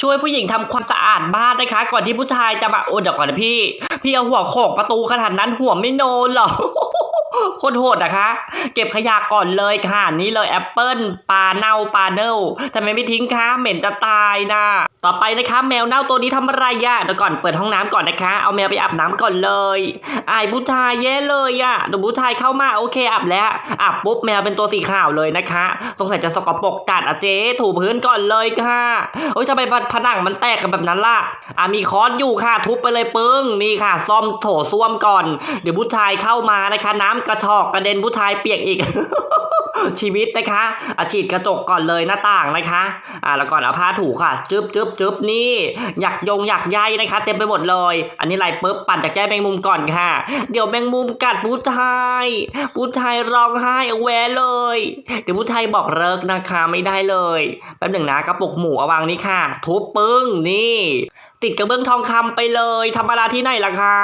ช่วยผู้หญิงทำความสะอาดบ้านนะคะ ก่อนที่ผู้ชายจะมาโอ้เดี๋ยวก่อนนะพี่ พี่เอาหัวโขกประตูขนาดนั้นหัวไม่โนนหรอ โคตรโหดนะคะ เก็บขยะก่อนเลยค่ะนี่เลยแอปเปิลปลาเน่าปลาเน่าทำไมไม่ทิ้งคะเหม็นจะตายนะต่อไปนะคะแมวเน่าตัวนี้ทำอะไรอะเดี๋ยวก่อนเปิดห้องน้ำก่อนนะคะ เอาแมวไปอาบน้ำก่อนเลยอายผู้ชายแย่เลยอะเดี๋ยวผู้ชายเข้ามาโอเคอาบแล้วอาบปุ๊บแมวเป็นตัวสีขาวเลยนะคะ สงสัยจะสกปรกจัดอะเจ๊ถูพื้นก่อนเลยค่ะโอ้ยทำไมผนังมันแตกกันแบบนั้นล่ะอะมีค้อนอยู่ค่ะ ทุบไปเลยปึ้งนี่ค่ะซ่อมโถส้วมก่อน เดี๋ยวผู้ชายเข้ามานะคะน้ำกระชอกกระเด็นผู้ชายเปียกอีก ชีวิตนะคะอาฉีดกระจกก่อนเลยหน้าต่างนะคะอ่าแล้วก่อนเอาผ้าถูค่ะจึ๊บจึ๊บจึ๊บนี่อยากยงอยากใยนะคะ เต็มไปหมดเลย อันนี้ไรปุ๊บปั่นจากแก้แมงมุมก่อนค่ะ เดี๋ยวแมงมุมกัดผู้ชายผู้ชายร้องไห้เอาแวเลย เดี๋ยวผู้ชายบอกเลิกนะคะไม่ได้เลยแป๊บหนึ่งนะกระปุกหมูเอาวางนี่ค่ะ ทุบปึ้งนี่ ติดกระเบื้องทองคำไปเลยธรรมดาที่ไหนล่ะคะ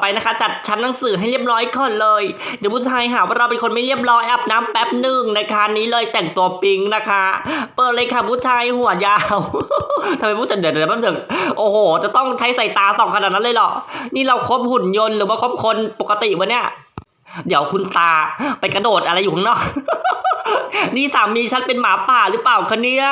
ไปนะคะ จัดชั้นหนังสือให้เรียบร้อยก่อนเลย เดี๋ยวผู้ชายหาว่าเราเป็นคนไม่เรียบร้อยอาบน้ำแป๊บหนึ่งนะคะนี้เลยแต่งตัวปิงนะคะ เปิดเลยค่ะผู้ชายหัวยาวทำไมผู้ชายเดี๋ยวเดี๋ยวแป๊บหนึ่งโอ้โห จะต้องใช้สายตาส่องขนาดนั้นเลยเหรอ นี่เราครบหุ่นยนต์หรือว่าครบคนปกติวะเนี่ย เดี๋ยวคุณตาไปกระโดดอะไรอยู่ข้างนอก นี่สามีฉันเป็นหมาป่าหรือเปล่าคะเนี่ย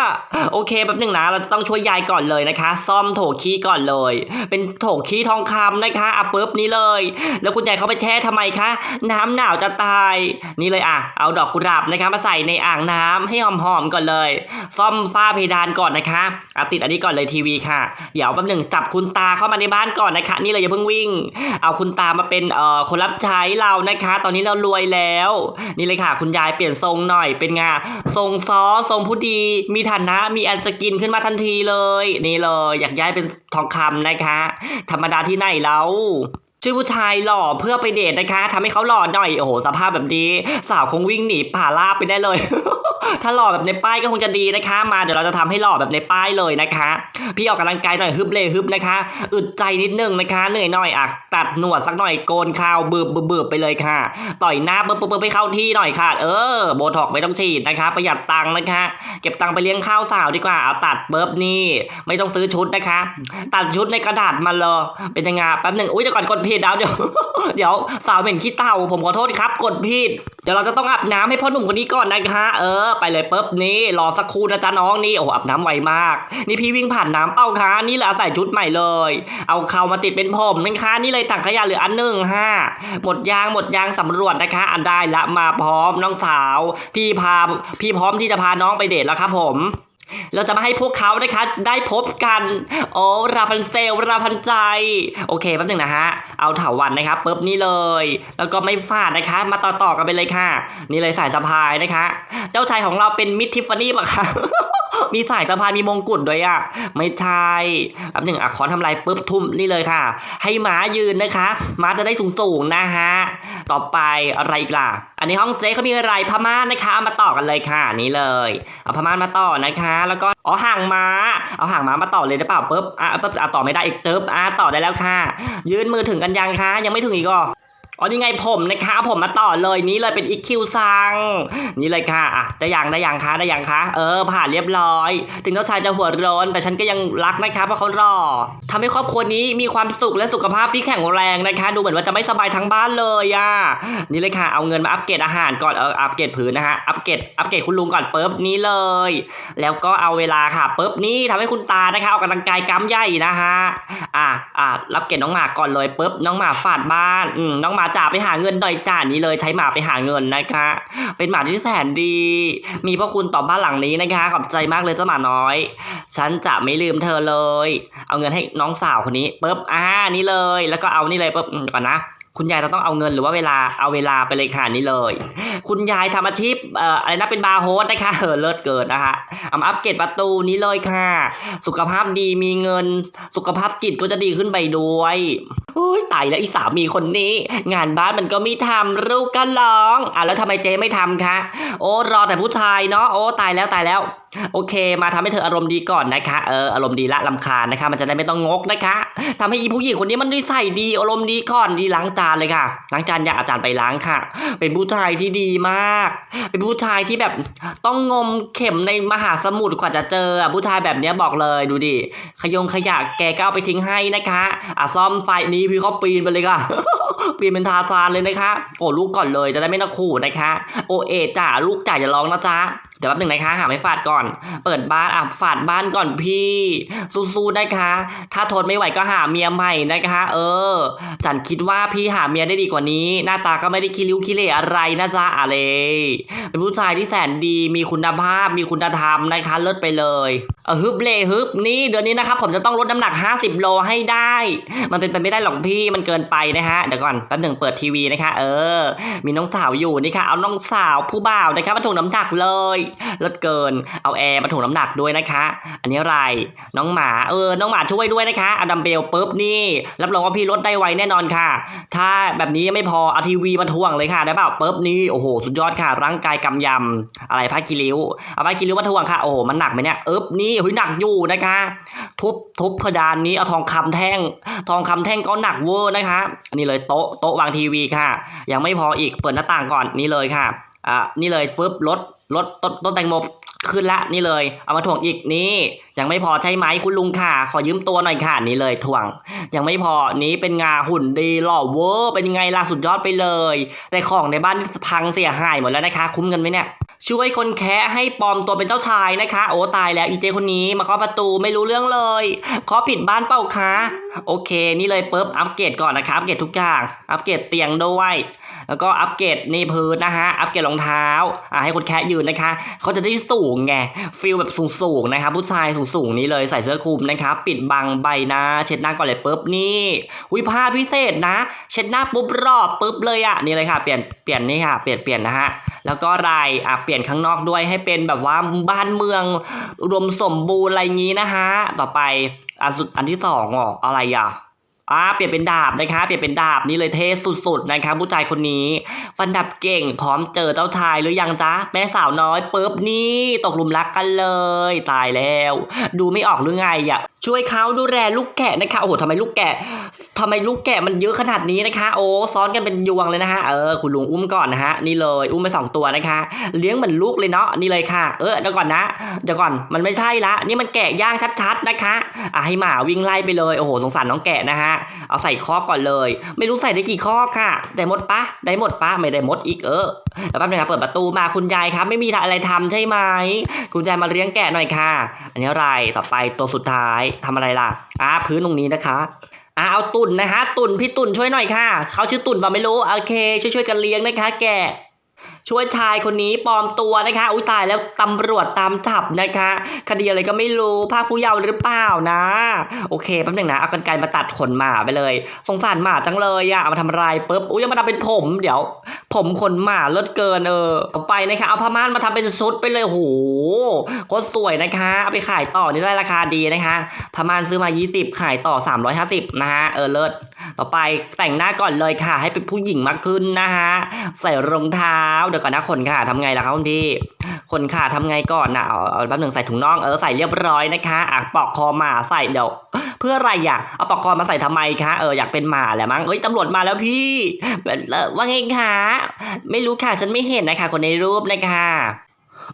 โอเคแป๊บหนึ่งนะเราจะต้องช่วยยายก่อนเลยนะคะ ซ่อมโถขี้ก่อนเลย เป็นโถขี้ทองคำนะคะอะปุ๊บนี้เลย แล้วคุณยายเขาไปแช่ทำไมคะ น้ำหนาวจะตาย นี่เลยอะ เอาดอกกุหลาบนะคะ มาใส่ในอ่างน้ำให้หอมๆก่อนเลย ซ่อมฝ้าเพดานก่อนนะคะอะติดอันนี้ก่อนเลยทีวีค่ะ เดี๋ยวแป๊บหนึ่งจับคุณตาเข้ามาในบ้านก่อนนะคะ นี่เลยอย่าเพิ่งวิ่ง เอาคุณตามาเป็นเอ่อคนรับใช้เรานะคะ ตอนนี้เรารวยแล้ว นี่เลยค่ะ คุณยายเปลี่ยนทรงหน่อยเป็นไงทรงซ้อทรงผู้ดี มีฐานะมีอันจะกินขึ้นมาทันทีเลย นี่เลย อยากย้ายเป็นทองคำนะคะ ธรรมดาที่ไหนแล้ว ชื่อผู้ชายหล่อเพื่อไปเดทนะคะทำให้เขาหล่อหน่อย โอ้โห สภาพแบบนี้ สาวคงวิ่งหนีป่าลาบไปได้เลย ถ้าหล่อแบบในป้ายก็คงจะดีนะคะ มาเดี๋ยวเราจะทำให้หล่อแบบในป้ายเลยนะคะ พี่ออกกำลังกายหน่อยฮึบเลยฮึบนะคะ อึดใจนิดนึงนะคะ เหนื่อยหน่อยอะตัดหนวดสักหน่อยโกนคาวบืบบืบบืบไปเลยค่ะ ต่อยหน้าปึ๊บปึ๊บปึ๊บไปเข้าที่หน่อยค่ะ เออ โบท็อกไม่ต้องฉีดนะคะ ประหยัดตังค์นะคะ เก็บตังค์ไปเลี้ยงข้าวสาวดีกว่า เอาตัดเบิบนี่ ไม่ต้องซื้อชุดนะคะ ตัดชุดในกระดาษมาเลยเป็นยังไงแป๊บหนึ่งอุ้ยเดี๋ยวก่อนกดผิดเอาเดี๋ยว เดี๋ยวสาวเหม็นขี้เต่าผมขอโทษครับ กดผิด เดี๋ยวเราจะต้องอาบน้ำให้พ่อหนุ่มคนนี้ก่อนนะคะ เออ ไปเลยปุ๊บนี่รอสักครู่นะจ๊ะน้องนี่โอ้อาบน้ำไวมาก นี่พี่วิ่งผ่านน้ำเป้าคะนี่แหละใส่ชุดใหม่เลย เอาเขามาติดเป็นผมนะคะนี่เลยถังขยะเหลืออันหนึ่งห้าหมดยางหมดยางสำรวจนะคะ อันได้ละมาพร้อมน้องสาว พี่พาพี่พร้อมที่จะพาน้องไปเดทแล้วครับผม เราจะมาให้พวกเขานะคะ ได้พบกัน โอ้ราพันเซลราพันใจ โอเคแป๊บหนึ่งนะฮะ เอาเถาวันนะครับปุ๊บนี่เลย แล้วก็ไม่ฟาดนะคะ มาต่อต่อๆกันไปเลยค่ะ นี่เลยสายสะพายนะคะ เจ้าชายของเราเป็นมิดทิฟฟานี่ปะคะมีสายสะพายมีมงกุฎด้วยอะ ไม่ใช่แป๊บหนึ่งอะขอทำลายปุ๊บทุ่มนี่เลยค่ะ ให้หมายืนนะคะหมาจะได้สูงสูงๆนะฮะ ต่อไปอะไรอีกล่ะ อันนี้ห้องเจ๊เขามีอะไรพม่านนะคะ มาต่อกันเลยค่ะนี่เลยเอาพม่านมาต่อนะคะ แล้วก็อ๋อห่างม้าเอาห่างม้ามาต่อเลยได้เปล่าปุ๊บอะปุ๊บอะต่อไม่ได้อีกตึ๊บอะต่อได้แล้วค่ะ ยืนมือถึงกันยังคะยังไม่ถึงอีกอะ อ๋อนี่ไงผมนะคะเอาผมมาต่อเลยนี่เลยเป็นอีคิวซังนี่เลยค่ะอะได้ยังได้ยังคะได้ยังคะเออผ่านเรียบร้อย ถึงเจ้าชายจะหัวร้อนแต่ฉันก็ยังรักนะคะเพราะเขารอทำให้ครอบครัวนี้มีความสุขและสุขภาพที่แข็งแรงนะคะ ดูเหมือนว่าจะไม่สบายทั้งบ้านเลยอะนี่เลยค่ะ เอาเงินมาอัปเกรดอาหารก่อนเอออัปเกรดผืนนะฮะอัปเกรดอัปเกรดคุณลุงก่อนปุ๊บนี้เลย แล้วก็เอาเวลาค่ะปุ๊บนี่ทำให้คุณตานะคะออกกำลังกายกล้ามใหญ่นะฮะอะอะรับเกรดน้องหมาก่อนเลยปุ๊บน้องหมาฝาดบ้านอืมน้องหมาจ่าไปหาเงินหน่อยจ้านี้เลยใช้หมาไปหาเงินนะคะ เป็นหมาที่แสนดี มีพระคุณต่อบ้านหลังนี้นะคะ ขอบใจมากเลยเจ้าหมาน้อย ฉันจะไม่ลืมเธอเลย เอาเงินให้น้องสาวคนนี้ปุ๊บอ่านี่เลย แล้วก็เอานี่เลยปุ๊บก่อนนะคุณยายเราต้องเอาเงินหรือว่าเวลาเอาเวลาไปเลยค่ะนี่เลย คุณยายทำอาชีพเอ่ออะไรนะเป็นบาร์โฮสนะคะเออเลิศเกิดนะคะอามาอัปเกรดประตูนี้เลยค่ะ สุขภาพดีมีเงิน สุขภาพจิตก็จะดีขึ้นไปด้วย อ้ยตายแล้วอีสามีคนนี้ งานบ้านมันก็ไม่ทำลูกก็ร้อง อะแล้วทำไมเจ๊ไม่ทำคะ โอ้รอแต่ผู้ชายเนาะโอ้ตายแล้วตายแล้ว โอเค มาทำให้เธออารมณ์ดีก่อนนะคะ เออ อารมณ์ดีละลำคาญนะคะ มันจะได้ไม่ต้องงกนะคะทำให้อีผู้หญิงคนนี้มันนิสัยดี อารมณ์ดีก่อน ดีล้างจานเลยค่ะ ล้างจานอย่าอาจารย์ไปล้างค่ะ เป็นผู้ชายที่ดีมาก เป็นผู้ชายที่แบบต้องงมเข็มในมหาสมุทรกว่าจะเจอผู้ชายแบบเนี้ยบอกเลย ดูดิ ขยงขยะแกก็เอาไปทิ้งให้นะคะ อะซ่อมไฟนี้พี่เขาปีนไปเลยค่ะเปลี่ยนเป็นทาซานเลยนะคะโอ้ลูกก่อนเลยจะได้ไม่ต้องขู่นะคะ โอเอจ๋าลูกจ๋าอย่าร้องนะจ๊ะเดี๋ยวแป๊บหนึ่งนะคะหาไม้ฝาดก่อน เปิดบ้านอะฝาดบ้านก่อนพี่สู้ๆนะคะ ถ้าทนไม่ไหวก็หาเมียใหม่นะคะ เออ ฉันคิดว่าพี่หาเมียได้ดีกว่านี้ หน้าตาก็ไม่ได้คิริ้วคิเลอะไรนะจ๊ะอะไรเป็นผู้ชายที่แสนดีมีคุณภาพมีคุณธรรมนะคะเลิศไปเลยเออฮึบเลฮึบนี่เดือนนี้นะครับผมจะต้องลดน้ำหนัก 50 โลให้ได้ มันเป็นไปไม่ได้หรอกพี่มันเกินไปนะฮะเดี๋ยวก่อนแป๊บหนึ่งเปิดทีวีนะคะ เออ มีน้องสาวอยู่นี่ค่ะเอาน้องสาวผู้บ่าวนะคะมาถ่วงน้ำหนักเลยลดเกิน เอาแอร์มาถ่วงน้ำหนักด้วยนะคะ อันนี้อะไรน้องหมาเออน้องหมาช่วยด้วยนะคะอดัมเบลปุ๊บนี่รับรองว่าพี่ลดได้ไวแน่นอนค่ะ ถ้าแบบนี้ยังไม่พอเอาทีวีมาถ่วงเลยค่ะได้เปล่าปุ๊บนี่โอ้โหสุดยอดค่ะ ร่างกายกำยำอะไรผ้ากิริ้วเอาผ้ากิริ้วมาถ่วงค่ะโอ้โหมันหนักไหมเนี่ยเอ๊บนี่เฮ้ยหนักอยู่นะคะ ทุบทุบเพดานนี้เอาทองคำแท่ง ทองคำแท่งก็หนักเวอร์นะคะอันนี้เลยโต๊ะโต๊ะวางทีวีค่ะ ยังไม่พออีกเปิดหน้าต่างก่อนนี่เลยค่ะอะนี่เลยฟึบรถรถต้นต้นแตงโมขึ้นละนี่เลย เอามาถ่วงอีกนี่ยังไม่พอใช่ไหมคุณลุงค่ะ ขอยืมตัวหน่อยค่ะนี่เลยถ่วง ยังไม่พอนี้เป็นงาหุ่นดีหล่อเวอร์เป็นไงล่ะสุดยอดไปเลย แต่ของในบ้านพังเสียหายหมดแล้วนะคะ คุ้มกันไหมเนี่ย ช่วยคนแคะให้ปลอมตัวเป็นเจ้าชายนะคะ โอ้ตายแล้วอีเจคนนี้มาเคาะประตูไม่รู้เรื่องเลยเคาะผิดบ้านเปล่าคะโอเค นี่เลยปุ๊บอัปเกรดก่อนนะคะอัปเกรดทุกอย่างอัปเกรดเตียงด้วย แล้วก็อัปเกรดนี่พื้นนะฮะอัปเกรดรองเท้าอ่าให้คนแคะยืนนะคะเขาจะได้สูงไงฟิลแบบสูงๆนะคะผู้ชายสูงๆนี้เลยใส่เสื้อคลุมนะคะปิดบังใบหน้าเช็ดหน้าก่อนเลยปุ๊บนี่วิผ้าพิเศษนะ เช็ดหน้าปุ๊บรอบปุ๊บเลยอะ่ะนี่เลยค่ะเปลี่ยนเปลี่ยนนี่ค่ะเปลี่ยนเปลี่ยนนะฮะแล้วก็ลายอะเปลี่ยนี่ยนข้างนอกด้วยให้เป็นแบบว่าบ้านเมืองอุดมสมบูรณ์อะไรงี้นะฮะ ต่อไปอันสุดอันที่สองอ๋ออะไรอะอ่าเปลี่ยนเป็นดาบนะคะเปลี่ยนเป็นดาบนี่เลยเท่สุดๆนะคะผู้ชายคนนี้ฟันดับเก่งพร้อมเจอเจ้าชายหรือยังจ๊ะแม่สาวน้อยปุ๊บนี่ตกหลุมรักกันเลย ตายแล้ว ดูไม่ออกหรือไงอะ ช่วยเขาดูแลลูกแกะนะคะโอ้โหทำไมลูกแกะทำไมลูกแกะมันเยอะขนาดนี้นะคะ โอ้ซ้อนกันเป็นยวงเลยนะฮะเออคุณลุงอุ้มก่อนนะฮะนี่เลยอุ้มไปสองตัวนะคะ เลี้ยงเหมือนลูกเลยเนาะนี่เลยค่ะ เออเดี๋ยวก่อนนะเดี๋ยวก่อนมันไม่ใช่ละ นี่มันแกะย่างชัดๆนะคะอะให้หมาวิ่งไล่ไปเลยโอ้โหสงสารน้องแกะนะฮะเอาใส่ข้อก่อนเลย ไม่รู้ใส่ได้กี่ข้อค่ะ ได้หมดปะได้หมดปะไม่ได้หมดอีกเออแล้วแป๊บนึงครับเปิดประตูมาคุณยายครับไม่มีอะไรทำใช่ไหมคุณยายมาเลี้ยงแกะหน่อยค่ะ อันนี้อะไรต่อไปตัวสุดท้ายทำอะไรล่ะอ่าพื้นตรงนี้นะคะอ่าเอาตุ่นนะฮะตุ่นพี่ตุ่นช่วยหน่อยค่ะเขาชื่อตุ่นป่ะไม่รู้โอเค ช่วยช่วยกันเลี้ยงนะคะ แก ช่วยชายคนนี้ปลอมตัวนะคะ อุ้ยตายแล้วตำรวจตามจับนะคะ คดีอะไรก็ไม่รู้ภาคผู้เยาว์หรือเปล่านะ โอเคแป๊บหนึงนะเอากันไกรมาตัดขนหมาไปเลย สงสารหมาจังเลยอะเอามาทำอะไรปุ๊บอุ้ยยังมาทำเป็นผม เดี๋ยว ผมขนหมาเลิศเกินเออต่อไปนะคะเอาผ้าม่านมาทำเป็นชุดไปเลยโหโคตรสวยนะคะ เอาไปขายต่อนี่ได้ราคาดีนะคะผ้าม่านซื้อมา 20 ขายต่อ 350 นะฮะเออเลิศต่อไปแต่งหน้าก่อนเลยค่ะ ให้เป็นผู้หญิงมากขึ้นนะคะใส่รองเท้าดี๋ยวก่อนนะขนค่ะทำไงล่ะครับคุณพี่ขนค่ะทำไงก่อนนะเอาเอาแป๊บหนึ่งใส่ถุงน่องเออใส่เรียบร้อยนะคะอะปอกคอหมาใส่เดี๋ยว เพื่ออะไรอะเอาปอกคอมาใส่ทำไมคะเอออยากเป็นหมาแหละมั้งเอ้ยตำรวจมาแล้วพี่ว่าไงคะไม่รู้ค่ะฉันไม่เห็นนะคะ คนในรูปนะคะ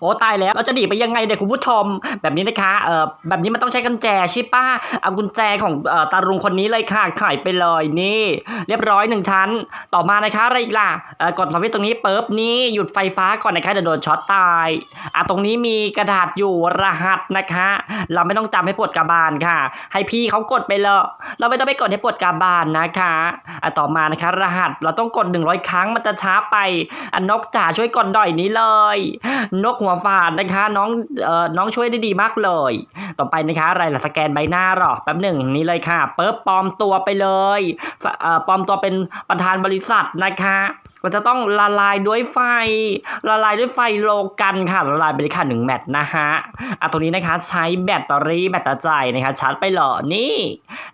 โอ้ตายแล้วเราจะหนีไปยังไงเนี่ยคุณผู้ชม แบบนี้นะคะเออแบบนี้มันต้องใช้กุญแจใช่ป้าเอากุญแจของเอ่อตาลุงคนนี้เลยค่ะขายไปเลยนี่ เรียบร้อยหนึ่งชั้น ต่อมานะคะอะไรอีกล่ะเออกดสวิตช์ตรงนี้ปุ๊บนี่หยุดไฟฟ้าก่อนนะคะเดี๋ยวโดนช็อตตายอะตรงนี้มีกระดาษอยู่รหัสนะคะ เราไม่ต้องจำให้ปวดกระบาลค่ะ ให้พี่เขากดไปเลยเราไม่ต้องไปกดให้ปวดกระบาลนะคะอะต่อมานะคะ รหัสเราต้องกด 100 ครั้งมันจะช้าไปอะนกจ๋าช่วยกดหน่อยนี้เลย นกหัวฝาดนะคะน้องเอ่อน้องช่วยได้ดีมากเลย ต่อไปนะคะอะไรล่ะสแกนใบหน้าหรอแป๊บหนึ่งนี่เลยค่ะเปิ๊บปลอมตัวไปเลยเอ่อปลอมตัวเป็นประธานบริษัทนะคะ ก็จะต้องละลายด้วยไฟ ละลายด้วยไฟโลกันค่ะ ละลายไปเลยค่ะหนึ่งแมตช์นะฮะอะตัวนี้นะคะใช้แบตเตอรี่แบตเตอรี่นะคะชาร์จไปเหรอนี่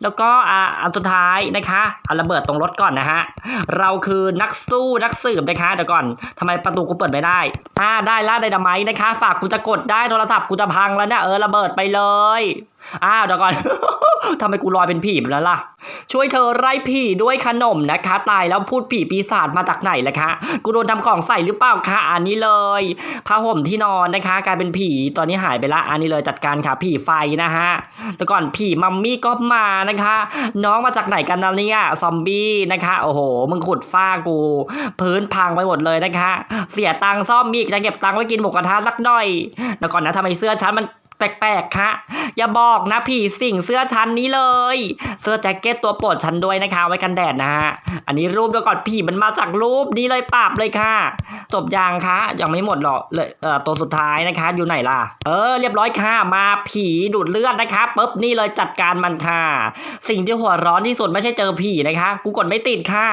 แล้วก็อะอันสุดท้ายนะคะเอาระเบิดตรงรถก่อนนะฮะเราคือนักสู้นักสืบนะคะเดี๋ยวก่อนทำไมประตูกูเปิดไม่ได้อ่าได้ละไดนาไมนะคะ ฝากกูจะกดได้โทรศัพท์กูจะพังแล้วเนี่ยเออระเบิดไปเลย อ้าวเดี๋ยวก่อน ทำไมกูลอยเป็นผีไปแล้วล่ะ ช่วยเธอไล่ผีด้วยขนมนะคะ ตายแล้วพูดผีปีศาจมาจากไหนล่ะคะ กูโดนทำของใส่หรือเปล่าคะอันนี้เลยผ้าห่มที่นอนนะคะ กลายเป็นผีตอนนี้หายไปละ อันนี้เลยจัดการค่ะผีไฟนะฮะแล้วก่อนผีมัมมี่ก็มานะคะ น้องมาจากไหนกันนะเนี่ยซอมบี้นะคะ โอ้โหมึงขุดฝ้ากู พื้นพังไปหมดเลยนะคะ เสียตังค์ซ่อมมีกจะเก็บตังค์ไว้กินหมูกระทะสักหน่อยแล้วก่อนนะทำไมเสื้อฉันมัน แปลกๆคะอย่าบอกนะผีสิงเสื้อชั้นนี้เลย เสื้อแจ็คเก็ตตัวโปรดฉันด้วยนะคะ ไว้กันแดดนะฮะ อันนี้รูปเดี๋ยวก่อนผีมันมาจากรูปนี้เลยปราบเลยค่ะจบยังคะยังไม่หมดหรอกเลยเอ่อตัวสุดท้ายนะคะ อยู่ไหนล่ะ เออ เรียบร้อยค่ะ มาผีดูดเลือดนะคะปุ๊บนี่เลยจัดการมันค่ะ สิ่งที่หัวร้อนที่สุดไม่ใช่เจอผีนะคะ กูกดไม่ติดค่ะ